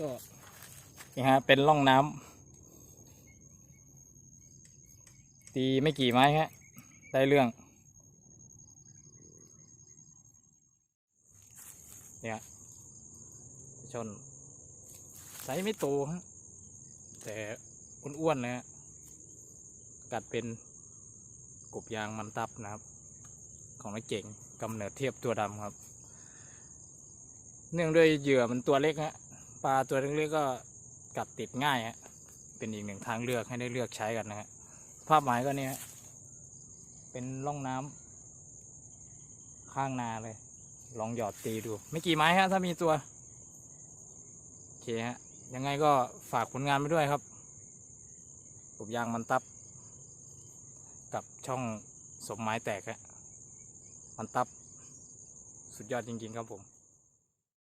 ก็นี่ฮะเป็นร่องน้ำตีไม่กี่ไม้ฮะได้เรื่องเนี่ยชนไซส์ไม่โตฮะแต่อ้วนๆนะฮะกัดเป็นกบยางมันตับนะครับ ของนักเก่งกำเนิดเทียบตัวดำครับ เนื่องด้วยเหยื่อมันตัวเล็กฮะ ปลาตัวเล็กๆก็กัดติดง่ายฮะเป็นอีกหนึ่งทางเลือกให้ได้เลือกใช้กันนะฮะภาพหมายก็เนี่ยเป็นร่องน้ำข้างนาเลย ลองหยอดตีดู ไม่กี่ไม้ฮะ ถ้ามีตัวโอเคฮะยังไงก็ฝากผลงานไปด้วยครับกบยางมันตับ กับช่องสมไม้แตกฮะมันตับ สุดยอดจริง ๆ ครับผม